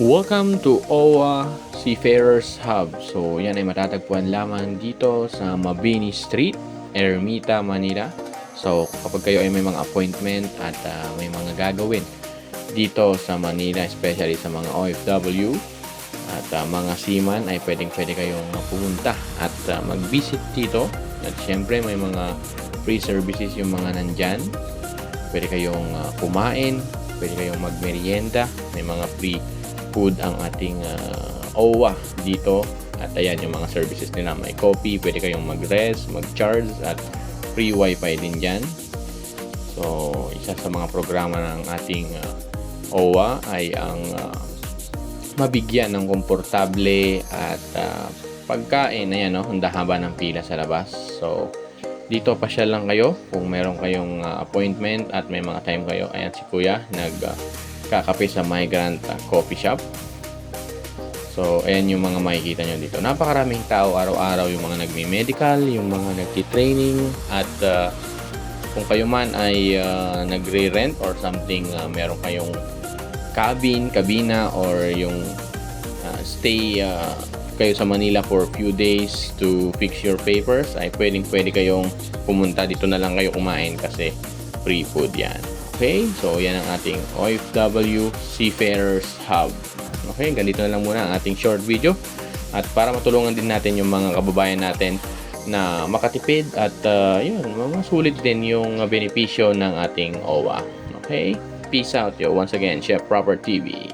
Welcome to OWA Seafarers Hub. So, yan ay matatagpuan lamang dito sa Mabini Street, Ermita, Manila. So, kapag kayo ay may mga appointment at ah, may mga gagawin dito sa Manila, especially sa mga OFW at ah, mga seaman, ay pwedeng pwede kayong pumunta at ah, mag-visit dito. At syempre, may mga free services yung mga nandyan. Pwede kayong ah, kumain, pwede kayong magmerienda, may mga free food ang ating ah, OWA dito. At ayan yung mga services nila. May coffee, pwede kayong mag-rest, mag-charge at free wifi din dyan. So, isa sa mga programa ng ating ah, OWA ay ang ah, mabigyan ng komportable at ah, pagkain. Ayan, no? Handa haba ng pila sa labas. So, dito pa siya lang kayo kung meron kayong ah, appointment at may mga time kayo. Ayan si Kuya, nag ah, kakape sa Migrant Coffee Shop. So, ayan yung mga makikita nyo dito. Napakaraming tao araw-araw yung mga nagme-medical, yung mga nagti-training at ah, kung kayo man ay ah, nagre-rent or something, ah, meron kayong cabin, kabina or yung ah, stay ah, kayo sa Manila for a few days to fix your papers, ay pwedeng pwede kayong pumunta dito na lang kayo kumain kasi free food yan. Okay? So, yan ang ating OFW Seafarers Hub. Okay? Ganito na lang muna ang ating short video. At para matulungan din natin yung mga kababayan natin na makatipid at uh, yun, masulit din yung benepisyo ng ating OWA. Okay? Peace out yo. Once again, Chef Proper TV.